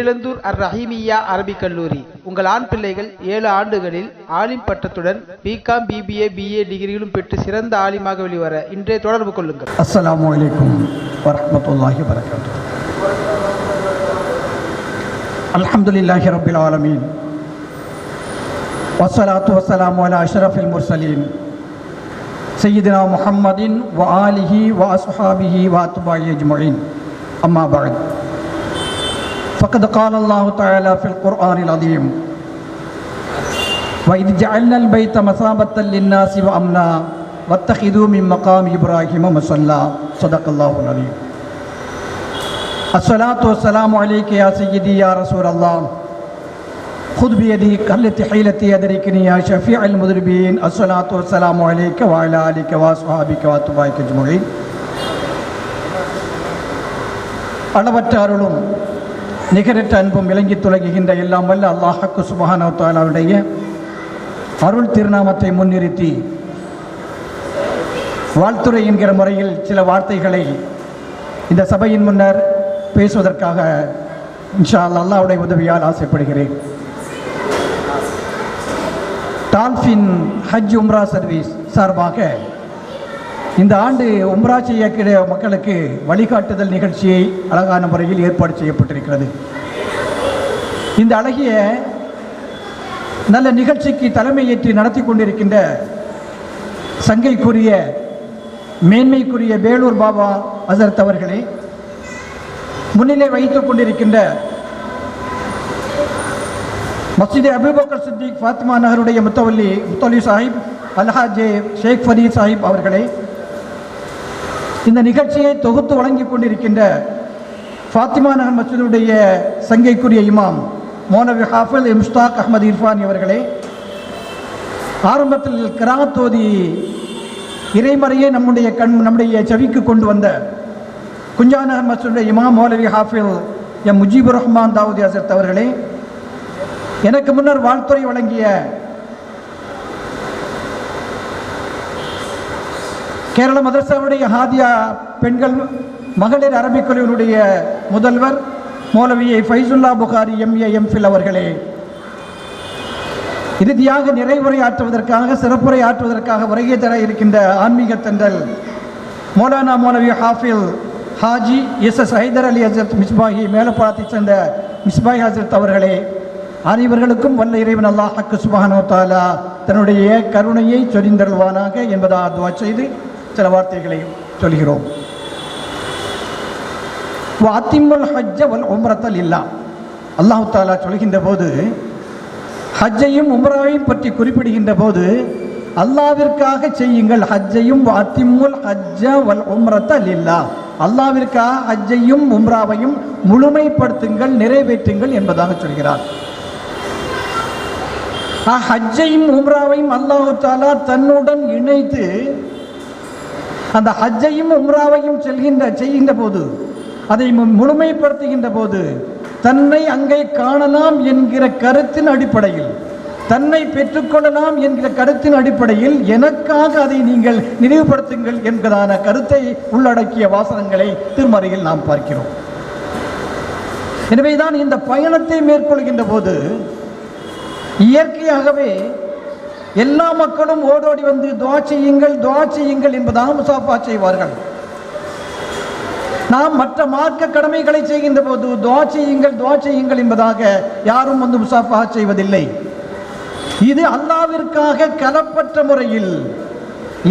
பேரிழந்தூர் அர் ரஹீமியா அரபிக் கல்லூரி. உங்கள் ஆண் பிள்ளைகள் ஏழு ஆண்டுகளில் ஆலிம் பட்டத்துடன் பிகாம் பிபிஏ பிஏ டிகிரிகளும் பெற்று சிறந்த ஆலிமாக வெளிவர இன்றைய தொடர்பு கொள்ளுங்கள். அஸ்லாம் வலைக்கும் வரமத்துல்லாஹி வரகாத்து அல்ஹம்துலில்லாஹி ரபில் ஆலமீன். வசலாத்து வசலாம் அலா அஷ்ரஃபில் முர்சலீன். சையீதினா முஹம்மதின் வ ஆலிஹி வ அஜ்மொயின் அம்மா பகத். فقد قال الله تعالى في القرآن العظيم وإذ جعلنا البيت مثابة للناس وأمنا واتخذوا من مقام إبراهيم مصلى صدق الله العظيم الصلاة والسلام عليك يا سيدي يا رسول الله خذ بيدي قلت حيلتي أدركني يا شفيع المذنبين الصلاة والسلام عليك وعلى آلك وأصحابك وأتباعك أجمعين அளவற்ற அருளும் நிகரற்ற அன்பும் விளங்கி துலகுகின்ற எல்லாம் வல்ல அல்லாஹக்கு சுபஹானோ அருள் திருநாமத்தை முன்னிறுத்தி வாழ்த்துறை என்கிற முறையில் சில வார்த்தைகளை இந்த சபையின் முன்னர் பேசுவதற்காக இன்ஷா அல்லாவுடைய உதவியால் ஆசைப்படுகிறேன். டால்ஃபின் ஹஜ் உம்ரா சர்வீஸ் சார்பாக இந்த ஆண்டு உம்ரா செய்யக்கூடிய மக்களுக்கு வழிகாட்டுதல் நிகழ்ச்சியை அழகான முறையில் ஏற்பாடு செய்யப்பட்டிருக்கிறது. இந்த அழகிய நல்ல நிகழ்ச்சிக்கு தலைமையேற்று நடத்தி கொண்டிருக்கின்ற சங்கைக்குரிய மேன்மைக்குரிய வேலூர் பாபா அசரத் அவர்களே முன்னிலை வைத்துக் கொண்டிருக்கின்ற மஸ்ஜித் அபிபக்கர் சித்திக் ஃபாத்திமா நகருடைய முத்தவல்லி முத்தவல்லி சாஹிப் அல்ஹாஜே ஷேக் ஃபரீத் சாஹிப் அவர்களே இந்த நிகழ்ச்சியை தொகுத்து வழங்கிக் கொண்டிருக்கின்ற ஃபாத்திமா நகர் மசூதுடைய சங்கைக்குரிய இமாம் மோனவி ஹாஃபில் முஸ்தாக் அஹமது இர்ஃபானி அவர்களே ஆரம்பத்தில் கிராமத்தோதி இறைமறையை நம்முடைய கண் நம்முடைய செவிக்கு கொண்டு வந்த குஞ்சாநகர் மஸ்ஜிதுடைய இமாம் மௌலவி ஹாஃபில் எம் முஜீபுர் ரஹ்மான் தாவூதி அசரத் அவர்களே எனக்கு முன்னர் வாழ்த்துறை வழங்கிய கேரள மதரசாவுடைய ஹாதியா பெண்கள் மகளிர் அரபிக் கல்லூரியுடைய முதல்வர் மௌலவியை ஃபைசுல்லா புகாரி எம்ஏ எம்ஃபில் அவர்களே. இறுதியாக நிறைவுரையாற்றுவதற்காக சிறப்புரை ஆற்றுவதற்காக வருகை தர இருக்கின்ற ஆன்மீக தண்டல் மௌலானா மௌலவி ஹாஃபில் ஹாஜி எஸ் எஸ் ஹைதர் அலி ஹசரத் மிஸ்பாஹி மேலப்பாளத்தைச் சேர்ந்த மிஸ்பாய் ஹசரத் அவர்களே. அனைவர்களுக்கும் வல்ல இறைவன் அல்லாஹ் ஹக்கு சுபானோ தாலா தன்னுடைய கருணையை சொரிந்தருள்வானாக என்பதாக துவா செய்து சில வார்த்தைகளையும் சொல்கிறோம். வாத்திமுல் ஹஜ்ஜ வல் உம்ரத்தல் இல்லா அல்லாஹு தாலா சொல்கின்ற போது ஹஜ்ஜையும் உம்ராவையும் பற்றி குறிப்பிடுகின்ற போது அல்லாவிற்காக செய்யுங்கள் ஹஜ்ஜையும் வாத்திமுல் ஹஜ்ஜ வல் உம்ரத்தல் இல்லா அல்லாவிற்காக ஹஜ்ஜையும் உம்ராவையும் முழுமைப்படுத்துங்கள் நிறைவேற்றுங்கள் என்பதாக சொல்கிறார். ஹஜ்ஜையும் உம்ராவையும் அல்லாஹு தாலா தன்னுடன் இணைத்து அந்த ஹஜ்ஜையும் உம்ராவையும் செல்கின்ற செய்கின்ற போது அதை முழுமைப்படுத்துகின்ற போது தன்னை அங்கே காணலாம் என்கிற கருத்தின் அடிப்படையில் தன்னை பெற்றுக்கொள்ளலாம் என்கிற கருத்தின் அடிப்படையில் எனக்காக அதை நீங்கள் நினைவுபடுத்துங்கள் என்கிறதான கருத்தை உள்ளடக்கிய வாசனங்களை திருமறையில் நாம் பார்க்கிறோம். எனவேதான் இந்த பயணத்தை மேற்கொள்கின்ற போது இயற்கையாகவே எல்லா மக்களும் ஓடோடி வந்து துவா செய்யுங்கள் துவா செய்யுங்கள் என்பதாக முசாஃபா செய்வார்கள். நாம் மற்ற மார்க்க கடமைகளை செய்கின்ற போது துவா செய்யுங்கள் துவா செய்யுங்கள் என்பதாக யாரும் வந்து முசாஃபா செய்வதில்லை. இது அல்லாவிற்காக கலப்பற்ற முறையில்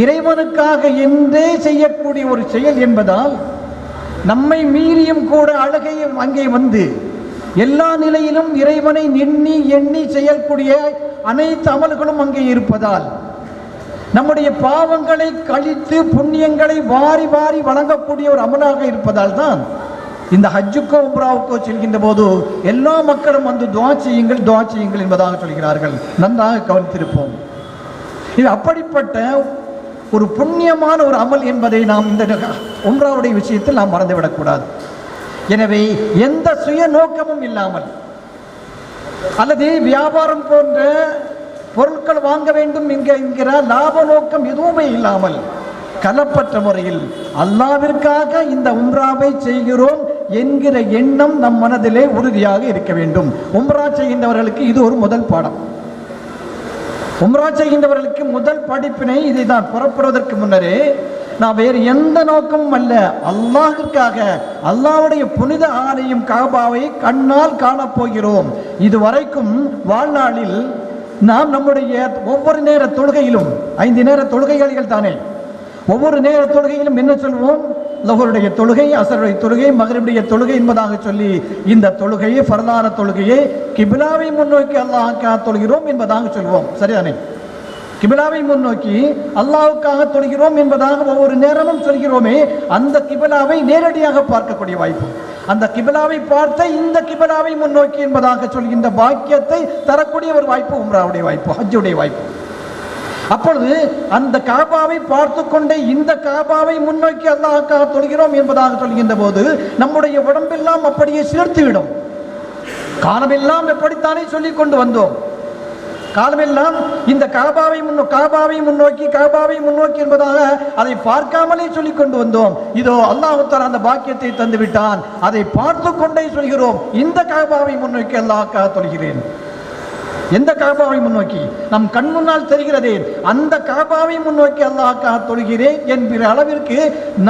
இறைவனுக்காக என்றே செய்யக்கூடிய ஒரு செயல் என்பதால் நம்மை மீறியும் கூட அழகையும் அங்கே வந்து எல்லா நிலையிலும் இறைவனை எண்ணி எண்ணி செய்யக்கூடிய அனைத்து அமல்களும் அங்கே இருப்பதால் நம்முடைய பாவங்களை கழித்து புண்ணியங்களை வாரி வாரி வழங்கக்கூடிய ஒரு அமலாக இருப்பதால் தான் இந்த ஹஜ்ஜுக்கோ உம்ராவுக்கோ செல்கின்ற போது எல்லா மக்களும் வந்து துவா செய்யுங்கள் துவா செய்யுங்கள் என்பதாக சொல்கிறார்கள். நன்றாக கவனித்திருப்போம். இது அப்படிப்பட்ட ஒரு புண்ணியமான ஒரு அமல் என்பதை நாம் இந்த உம்ராவுடைய விஷயத்தில் நாம் மறந்துவிடக்கூடாது. எனவே எந்த சுய நோக்கமும் இல்லாமல் அல்லது வியாபாரம் போன்ற பொருட்கள் வாங்க வேண்டும் என்கிற லாப நோக்கம் எதுவுமே இல்லாமல் கலப்பற்ற முறையில் அல்லாவிற்காக இந்த உம்ராவை செய்கிறோம் என்கிற எண்ணம் நம் மனதிலே உறுதியாக இருக்க வேண்டும். உம்ரா செய்கின்றவர்களுக்கு இது ஒரு முதல் பாடம். உம்ரா செய்கின்றவர்களுக்கு முதல் படிப்பினை இதை தான் புறப்படுவதற்கு முன்னரே நான் வேறு எந்த நோக்கமும் அல்ல. அல்லாஹிற்காக அல்லாவுடைய புனித ஆணையும் காபாவை கண்ணால் காணப் போகிறோம். இதுவரைக்கும் வாழ்நாளில் நாம் நம்முடைய ஒவ்வொரு நேர தொழுகையிலும் ஐந்து நேர தொழுகைகள் தானே ஒவ்வொரு நேர தொழுகையிலும் என்ன சொல்வோம்? லஹருடைய தொழுகை அசருடைய தொழுகை மகருடைய தொழுகை என்பதாக சொல்லி இந்த தொழுகையை ஃபர்தான தொழுகையை கிபிலாவை முன்னோக்கி அல்லாஹ் தொழுகிறோம் என்பதாக சொல்வோம். சரிதானே? கிபிலாவை முன்னோக்கி அல்லாவுக்காக தொழுகிறோம் என்பதாக ஒவ்வொரு நேரமும் சொல்கிறோமே அந்த கிபிலாவை நேரடியாக பார்க்கக்கூடிய வாய்ப்பு. அந்த கிபிலாவை பார்த்த இந்த கிபிலாவை முன்னோக்கி என்பதாக சொல்கின்ற பாக்கியத்தை தரக்கூடிய ஒரு வாய்ப்பு உம்ராவுடைய வாய்ப்பு ஹஜ்ஜுடைய வாய்ப்பு. அப்பொழுது அந்த காபாவை பார்த்து கொண்டே இந்த காபாவை முன்னோக்கி அல்லாஹுக்காக தொழுகிறோம் என்பதாக சொல்கின்ற போது நம்முடைய உடம்பெல்லாம் அப்படியே சேர்த்துவிடும் காலமெல்லாம் எப்படித்தானே சொல்லிக் கொண்டு வந்தோம். காலமெல்லாம் இந்த காபாவை முன்னோ காபாவை முன்னோக்கி காபாவை முன்னோக்கி என்பதாக அதை பார்க்காமலே சொல்லிக் கொண்டு வந்தோம். இதோ அல்லாஹுத்தார் அந்த பாக்கியத்தை தந்து விட்டான் அதை பார்த்து கொண்டே சொல்கிறோம். இந்த காபாவை முன்னோக்கி அல்லாஹ்க்காக சொல்கிறேன் எந்த காபாவை முன்னோக்கி? நம் கண் முன்னால் தெரிகிறதே. அந்த காபாவை முன்னோக்கி அல்லாஹ்க்காக தொழுகிறேன் என்கிற அளவிற்கு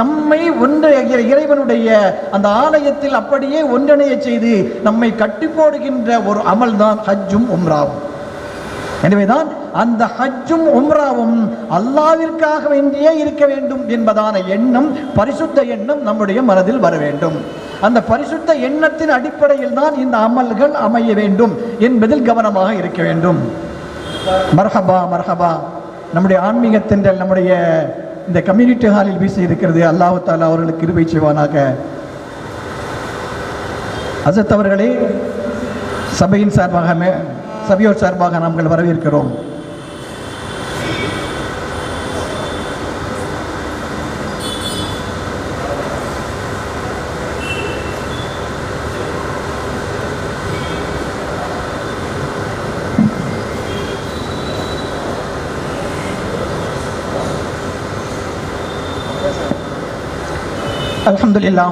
நம்மை ஒன்று இறைவனுடைய அந்த ஆலயத்தில் அப்படியே ஒன்றிணைய செய்து நம்மை கட்டி போடுகின்ற ஒரு அமல் தான் ஹஜ்ஜும் உம்ராவும். எனவேதான் அந்த ஹஜ்ஜும் உம்ராவும் அல்லாவிற்காக வேண்டியே இருக்க வேண்டும் என்பதான எண்ணம் பரிசுத்த எண்ணம் நம்முடைய மனதில் வர வேண்டும். அந்த பரிசுத்த எண்ணத்தின் அடிப்படையில் தான் இந்த அமல்கள் அமைய வேண்டும் என்பதில் கவனமாக இருக்க வேண்டும். மர்ஹபா மர்ஹபா. நம்முடைய ஆன்மீகத்தின் நம்முடைய இந்த கம்யூனிட்டி ஹாலில் வீசி இருக்கிறது. அல்லாஹு தாலா அவர்களுக்கு கிருபை செய்வானாக. அசத் அவர்களே சபையின் சார்பாக சபையோர் சார்பாக நாங்கள் வரவேற்கிறோம். அலமதுல்லா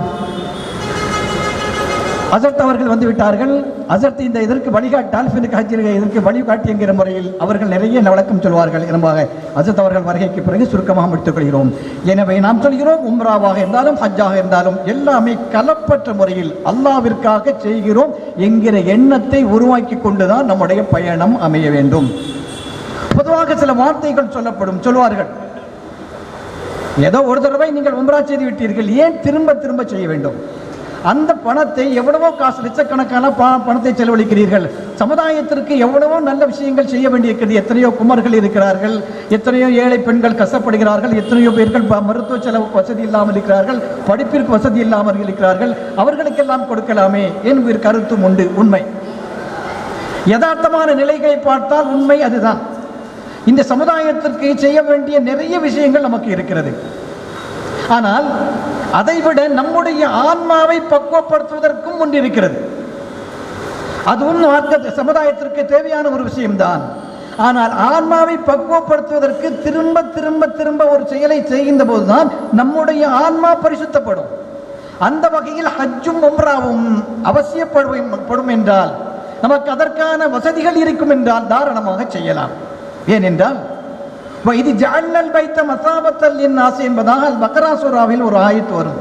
அசர்த் அவர்கள் வந்து விட்டார்கள். அசர்த்தி இந்த இதற்கு வழிகாட்டால் பின்னுக்கு ஹஜ்ஜிற்கு இதற்கு வழிகாட்டி என்கிற முறையில் அவர்கள் நிறைய விளக்கம் சொல்வார்கள். என்பதாக அசர்த் அவர்கள் வருகைக்கு பிறகு சுருக்கமாக முடித்துக் கொள்கிறோம். எனவே நாம் சொல்கிறோம் உம்ராவாக இருந்தாலும் ஹஜ்ஜாக இருந்தாலும் எல்லாமே கலப்பற்ற முறையில் அல்லாவிற்காக செய்கிறோம் என்கிற எண்ணத்தை உருவாக்கி கொண்டுதான் நம்முடைய பயணம் அமைய வேண்டும். பொதுவாக சில வார்த்தைகள் சொல்லப்படும். சொல்வார்கள் ஏதோ ஒரு தடவை நீங்கள் உம்ரா செய்து விட்டீர்கள். ஏன் திரும்ப திரும்ப செய்ய வேண்டும்? அந்த பணத்தை எவ்வளவோ காசு லட்சக்கணக்கான பணத்தை செலவழிக்கிறீர்கள். சமுதாயத்திற்கு எவ்வளவோ நல்ல விஷயங்கள் செய்ய வேண்டியிருக்கிறது. எத்தனையோ குமர்கள் இருக்கிறார்கள். எத்தனையோ ஏழை பெண்கள் கஷ்டப்படுகிறார்கள். எத்தனையோ பேர்கள் ப- மருத்துவ செலவுக்கு வசதி இல்லாமல் இருக்கிறார்கள். படிப்பிற்கு வசதி இல்லாமல் இருக்கிறார்கள். அவர்களுக்கெல்லாம் கொடுக்கலாமே என்கிற கருத்தும் உண்டு உண்மை. யதார்த்தமான நிலைகளை பார்த்தால் உண்மை அதுதான். இந்த சமுதாயத்திற்கு செய்ய வேண்டிய நிறைய விஷயங்கள் நமக்கு இருக்கிறது. ஆனால் அதைவிட நம்முடைய ஆன்மாவை பக்குவப்படுத்துவதற்கும் ஒன்று இருக்கிறது அதுவும் மார்க்க சமுதாயத்திற்கு தேவையான ஒரு விஷயம்தான். ஆனால் ஆன்மாவை பக்குவப்படுத்துவதற்கு திரும்ப திரும்ப திரும்ப ஒரு செயலை செய்கின்ற போதுதான் நம்முடைய ஆன்மா பரிசுத்தப்படும். அந்த வகையில் ஹஜ்ஜும் உம்ராவும் அவசியப்படும் படும் என்றால் நமக்கு அதற்கான வசதிகள் இருக்கும் என்றால் தாராளமாக செய்யலாம். ஏனென்றால் இது ஜாலல் வைத்த மசாபத்தல் என் ஆசை என்பதாக அல் பக்ரா சூராவில் ஒரு ஆயத்து வரும்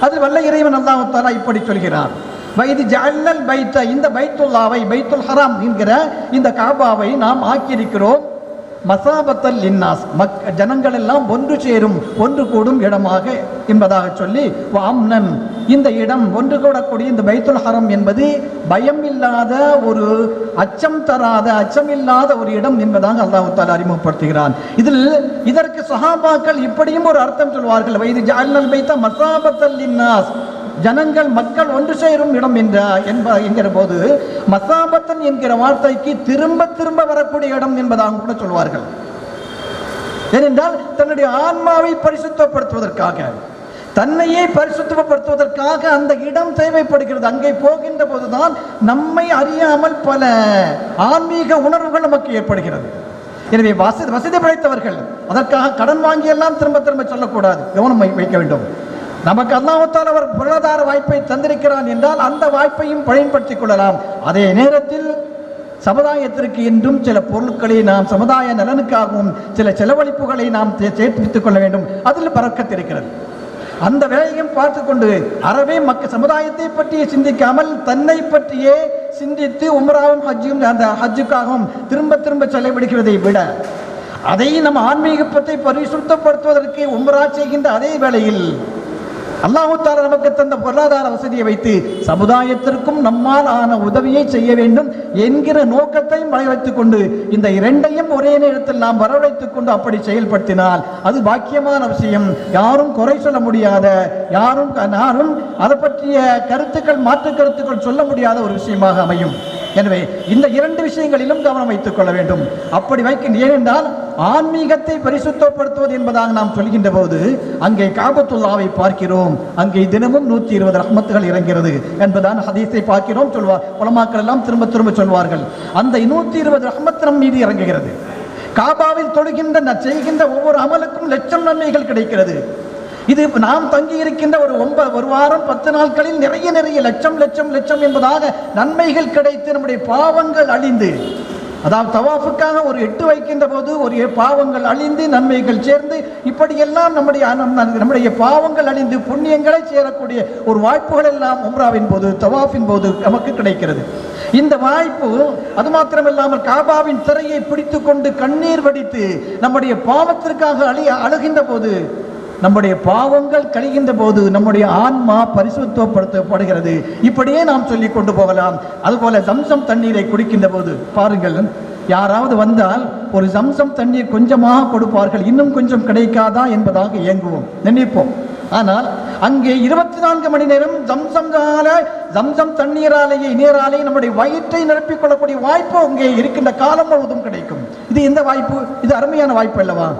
அது வல்ல இறைவன் அல்லாஹ் தாலா இப்படி சொல்கிறார் வைதி ஜல்லல் பைத்த இந்த பைத்துல்லாவை பைத்துல் ஹராம் என்கிற இந்த காபாவை நாம் ஆக்கியிருக்கிறோம் மசாபத்தல் இன்னாஸ் மக் ஜனங்கள் எல்லாம் ஒன்று சேரும் ஒன்று கூடும் இடமாக என்பதாக சொல்லி வாம்னன் இந்த இடம் ஒன்று கூடக்கூடிய இந்த பைத்துல் ஹரம் என்பது பயம் இல்லாத ஒரு அச்சம் தராத அச்சம் இல்லாத ஒரு இடம் என்பதாக அல்லாஹ் அறிமுகப்படுத்துகிறான். இதில் இதற்கு சஹாபாக்கள் இப்படியும் ஒரு அர்த்தம் சொல்வார்கள். வைது ஜாலினல் பைத்த மசாபத்தல் இன்னாஸ் ஜனங்கள் மக்கள் ஒன்று சேரும் இடம் என்ற என்ப என்கிற போது மசாபத்தன் என்கிற வார்த்தைக்கு திரும்ப திரும்ப வரக்கூடிய இடம் என்பதாக கூட சொல்வார்கள். ஏனென்றால் தன்னுடைய ஆன்மாவை பரிசுத்தப்படுத்துவதற்காக தன்னையே பரிசுத்தப்படுத்துவதற்காக அந்த இடம் தேவைப்படுகிறது. அங்கே போகின்ற போதுதான் நம்மை அறியாமல் பல ஆன்மீக உணர்வுகள் நமக்கு ஏற்படுகிறது. எனவே வசதி வசதி படைத்தவர்கள் அதற்காக கடன் வாங்கியெல்லாம் திரும்ப திரும்ப சொல்லக்கூடாது. கவனம் வைக்க வேண்டும். நமக்கு அல்லாஹத்தால் அவர் பொருளாதார வாய்ப்பை தந்திருக்கிறான் என்றால் அந்த வாய்ப்பையும் பயன்படுத்திக் கொள்ளலாம். அதே நேரத்தில் சமுதாயத்திற்கு என்றும் சில பொருட்களை நாம் சமுதாய நலனுக்காகவும் சில செலவழிப்புகளை நாம் தே- கொள்ள வேண்டும். அதில் பறக்கத்திருக்கிறது அந்த வேலையும் பார்த்து கொண்டு அறவே மக்க சமுதாயத்தை பற்றியே சிந்திக்காமல் தன்னை பற்றியே சிந்தித்து உமராவும் ஹஜ்ஜும் அந்த ஹஜ்ஜுக்காகவும் திரும்ப திரும்ப செலவிடுகிறதை விட அதை நம் ஆன்மீகத்தை பரிசுத்தப்படுத்துவதற்கு உமரா செய்கின்ற அதே வேளையில் அல்லாஹு நமக்கு தந்த பொருளாதார வசதியை வைத்து சமுதாயத்திற்கும் நம்மால் ஆன உதவியை செய்ய வேண்டும் என்கிற நோக்கத்தையும் வரவழைத்துக் கொண்டு இந்த இரண்டையும் ஒரே நேரத்தில் நாம் வரவழைத்துக் கொண்டு அப்படி செயல்படுத்தினால் அது பாக்கியமான விஷயம். யாரும் குறை சொல்ல முடியாத யாரும் யாரும் அதை பற்றிய கருத்துக்கள் மாற்று கருத்துக்கள் சொல்ல முடியாத ஒரு விஷயமாக அமையும். எனவே இந்த இரண்டு விஷயங்களிலும் கவனம் வைத்துக் கொள்ள வேண்டும். அப்படி வைக்க ஏனென்றால் ஆன்மீகத்தை பரிசுத்தப்படுத்துவது என்பதாக நாம் சொல்கின்ற போது அங்கே காபத்துல்லாவை பார்க்கிறோம். அங்கே தினமும் நூற்றி இருபது ரஹ்மத்துகள் இறங்கிறது என்பதான் ஹதீஸை பார்க்கிறோம் சொல்வார். உலமாக்கள் எல்லாம் திரும்ப திரும்ப சொல்வார்கள். அந்த நூற்றி இருபது ரஹ்மத் நம் மீது இறங்குகிறது. காபாவில் தொழுகின்ற செய்கின்ற ஒவ்வொரு அமலுக்கும் லட்சம் நன்மைகள் கிடைக்கிறது. இது நாம் தங்கி இருக்கின்ற ஒரு ஒன்பது ஒரு வாரம் பத்து நாட்களில் நிறைய நிறைய லட்சம் லட்சம் லட்சம் என்பதாக நன்மைகள் கிடைத்து நம்முடைய பாவங்கள் அழிந்து அதாவது தவாஃபுக்காக ஒரு எட்டு வைக்கின்ற போது ஒரு பாவங்கள் அழிந்து நன்மைகள் சேர்ந்து இப்படியெல்லாம் நம்முடைய நம்முடைய பாவங்கள் அழிந்து புண்ணியங்களை சேரக்கூடிய ஒரு வாய்ப்புகள் எல்லாம் உம்ராவின் போது தவாஃபின் போது நமக்கு கிடைக்கிறது. இந்த வாய்ப்பு அது மாத்திரமில்லாமல் காபாவின் திரையை பிடித்து கொண்டு கண்ணீர் வடித்து நம்முடைய பாவத்திற்காக அழி அழுகின்ற போது நம்முடைய பாவங்கள் கழிகின்ற போது நம்முடைய ஆன்மா பரிசுத்தப்படுத்தப்படுகிறது. இப்படியே நாம் சொல்லிக் கொண்டு போகலாம். அதுபோல சம்சம் தண்ணீரை குடிக்கின்ற போது பாருங்கள் யாராவது வந்தால் ஒரு சம்சம் தண்ணீர் கொஞ்சமாக கொடுப்பார்கள். இன்னும் கொஞ்சம் கிடைக்காதா என்பதாக இயங்குவோம். நினைப்போம். ஆனால் அங்கே இருபத்தி நான்கு மணி நேரம் ஜம்சம்கால ஜம்சம் தண்ணீராலேயே நீராலேயே நம்முடைய வயிற்றை நிரப்பிக் கொள்ளக்கூடிய வாய்ப்பு அங்கே இருக்கின்ற காலம் முழுவதும் கிடைக்கும். இது எந்த வாய்ப்பு? இது அருமையான வாய்ப்பு அல்லவா?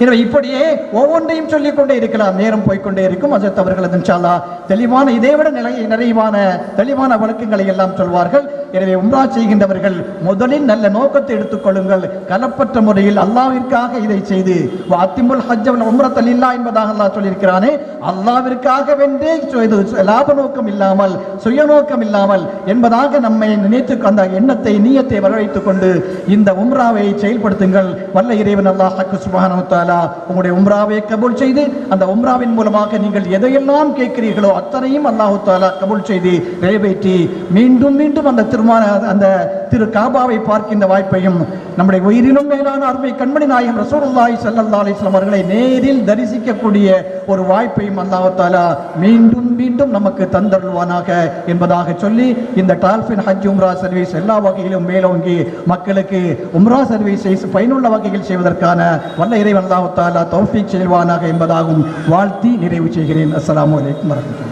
எனவே இப்படியே ஒவ்வொன்றையும் சொல்லிக் கொண்டே இருக்கலாம். நேரம் போய்க்கொண்டே இருக்கும். அஜத் அவர்கள் இன்ஷால்லா தெளிவான இதை விட நிலை நிறைவான தெளிவான வழக்கங்களை எல்லாம் சொல்வார்கள். எனவே உம்ரா செய்கின்றவர்கள் முதலில் நல்ல நோக்கத்தை எடுத்துக்கொள்ளுங்கள் கலப்பற்ற முறையில் அல்லாவிற்காக இதை செய்து அத்திமுல் ஹஜ்ஜவன் உம்ரத்தல் இல்லா என்பதாக அல்லாஹ் சொல்லியிருக்கிறானே அல்லாவிற்காக வென்றே செய்து லாப நோக்கம் இல்லாமல் சுயநோக்கம் இல்லாமல் என்பதாக நம்மை நினைத்து அந்த எண்ணத்தை நீயத்தை வரவழைத்துக் கொண்டு இந்த உம்ராவை செயல்படுத்துங்கள். வல்ல இறைவன் அல்லாஹ் ஹக்கு தாலா உங்களுடைய உம்ராவை கபூல் செய்து அந்த உம்ராவின் மூலமாக நீங்கள் எதையெல்லாம் கேட்கிறீர்களோ அத்தனையும் அல்லாஹு தாலா கபூல் செய்து நிறைவேற்றி மீண்டும் மீண்டும் அந்த திருமான அந்த திரு காபாவை பார்க்கின்ற வாய்ப்பையும் நம்முடைய உயிரிலும் மேலான அருமை கண்மணி நாயகம் ரசூலுல்லாஹி ஸல்லல்லாஹு அலைஹி வஸல்லம் அவர்களை நேரில் தரிசிக்கக்கூடிய ஒரு வாய்ப்பையும் அல்லாஹு தாலா மீண்டும் மீண்டும் நமக்கு தந்தருள்வானாக என்பதாக சொல்லி இந்த டால்பின் ஹஜ் உம்ரா சர்வீஸ் எல்லா வகையிலும் மேலோங்கி மக்களுக்கு உம்ரா சர்வீஸை பயனுள்ள வகையில் செய்வதற்கான வல்ல இறைவன் அல்லாஹ் தாலா தௌஃபீக் செய்வானாக என்பதாகவும் வாழ்த்தி நிறைவு செய்கிறேன். அஸ்லாம் வலைக்கம் வரமத்துல